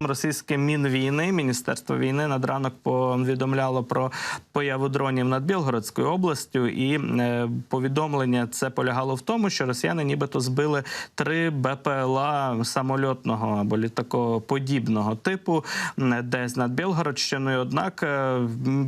Російське мінвійни, міністерство війни над ранок повідомляло про появу дронів над Білгородською областю, і е, повідомлення це полягало в тому, що росіяни нібито збили три БПЛА самольотного або літакоподібного типу десь над Білгородщиною. Однак е,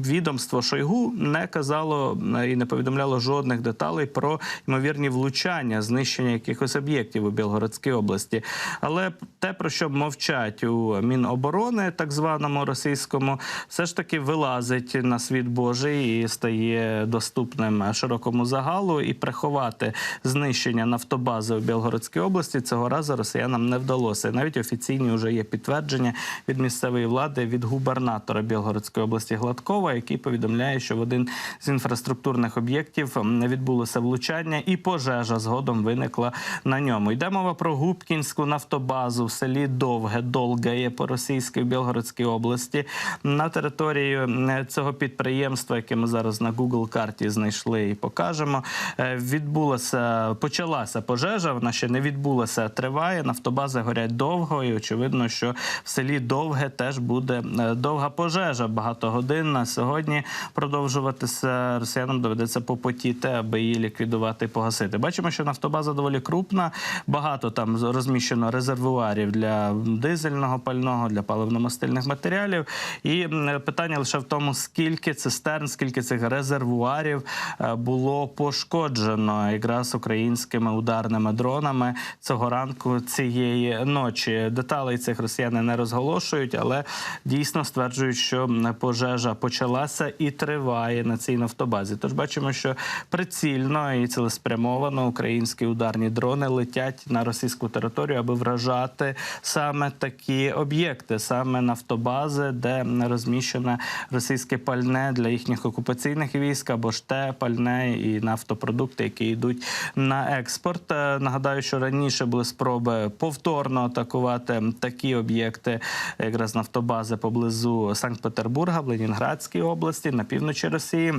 відомство Шойгу не казало і не повідомляло жодних деталей про ймовірні влучання, знищення якихось об'єктів у Білгородській області. Але те, про що мовчать у Міноборони, так званому російському, все ж таки вилазить на світ Божий і стає доступним широкому загалу. І приховати знищення нафтобази у Білгородській області цього разу росіянам не вдалося. Навіть офіційні вже є підтвердження від місцевої влади від губернатора Білгородської області Гладкова, який повідомляє, що в один з інфраструктурних об'єктів відбулося влучання, і пожежа згодом виникла на ньому. Йде мова про Губкінську нафтобазу в селі Довге Долгає по-російськи в Білгородській області. На території цього підприємства, яке ми зараз на Google карті знайшли і покажемо, е, відбулася почалася пожежа. Вона ще не відбулася, триває. Нафтобази горять довго, і очевидно, що в селі Довге теж буде е, довга пожежа багатогодинна. Сьогодні продовжуватися росіянам доведеться попотіти, аби її ліквідувати і погасити. Бачимо, що нафтобаза доволі крупна. Багато там розміщено резервуарів для дизельного пального, для паливно-мастильних матеріалів. І питання лише в тому, скільки цистерн, скільки цих резервуарів е, було пошкоджено якраз українськими ударними дронами цього ранку цієї ночі. Деталей цих росіяни не розголошують, але дійсно стверджують, що пожежа почалася і триває на цій нафтобазі. Тож бачимо, що прицільно і цілеспрямовано українські ударні дрони летять на російську територію, аби вражати саме такі об'єкти, саме нафтобази, де розміщене російське пальне для їхніх окупаційних військ або ж те пальне і нафтопродукти, які йдуть на експорт. Е, Нагадаю, що раніше були спроби повторно атакувати такі об'єкти, якраз нафтобази поблизу Санкт-Петербурга, в Ленінградській області, на півночі Росії.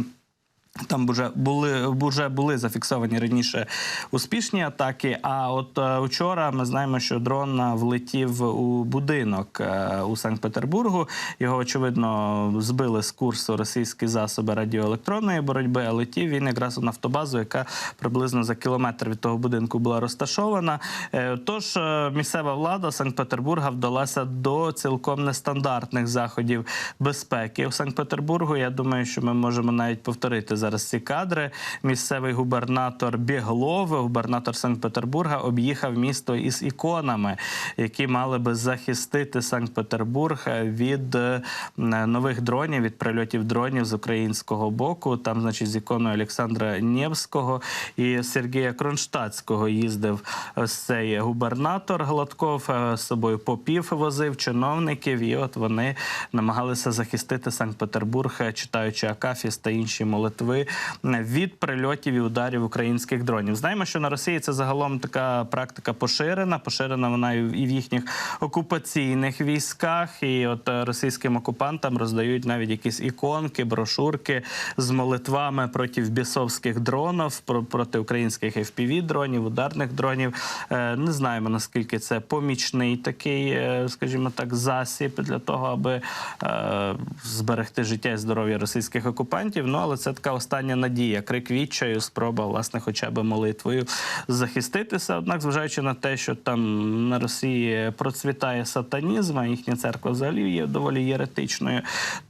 Там вже були вже були зафіксовані раніше успішні атаки. А от е, вчора ми знаємо, що дрон е, влетів у будинок е, у Санкт-Петербургу. Його очевидно збили з курсу російські засоби радіоелектронної боротьби. А летів він якраз у нафтобазу, яка приблизно за кілометр від того будинку була розташована. Е, Тож е, місцева влада Санкт-Петербурга вдалася до цілком нестандартних заходів безпеки у Санкт-Петербургу. Я думаю, що ми можемо навіть повторити зараз ці кадри. Місцевий губернатор Біглов, губернатор Санкт-Петербурга, об'їхав місто із іконами, які мали би захистити Санкт-Петербург від е, нових дронів, від прильотів дронів з українського боку. Там, значить, з іконою Олександра Нєвського і Сергія Кронштадтського їздив ось цей губернатор Гладков е, з собою попів возив чиновників, і от вони намагалися захистити Санкт-Петербург, е, читаючи Акафіс та інші молитви від прильотів і ударів українських дронів. Знаємо, що на Росії це загалом така практика поширена. Поширена вона і в їхніх окупаційних військах. І от е, російським окупантам роздають навіть якісь іконки, брошурки з молитвами проти бісовських дронів, проти українських fpv дронів, ударних дронів. Е, Не знаємо наскільки це помічний такий, е, скажімо так, засіб для того, аби зберегти життя і здоров'я російських окупантів. Ну але це така остання надія, крик відчаю, спроба, власне, хоча б молитвою захиститися. Однак, зважаючи на те, що там на Росії процвітає сатанізм, а їхня церква взагалі є доволі єретичною,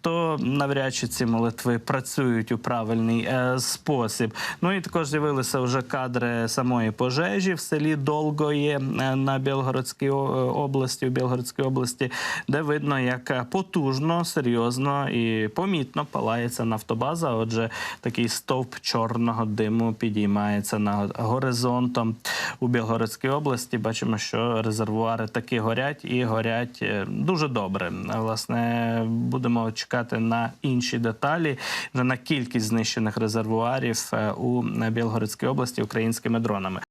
то навряд чи ці молитви працюють у правильний е, спосіб. Ну і також з'явилися вже кадри самої пожежі в селі Долгоє е, на Білгородській області, в Білгородській області, де видно, як потужно, серйозно і помітно палається нафтобаза. Отже, такий стовп чорного диму підіймається над горизонтом у Білгородській області. Бачимо, що резервуари таки горять і горять е, дуже добре. Власне, будемо чекати на інші деталі, вже на кількість знищених резервуарів е, у Білгородській області українськими дронами.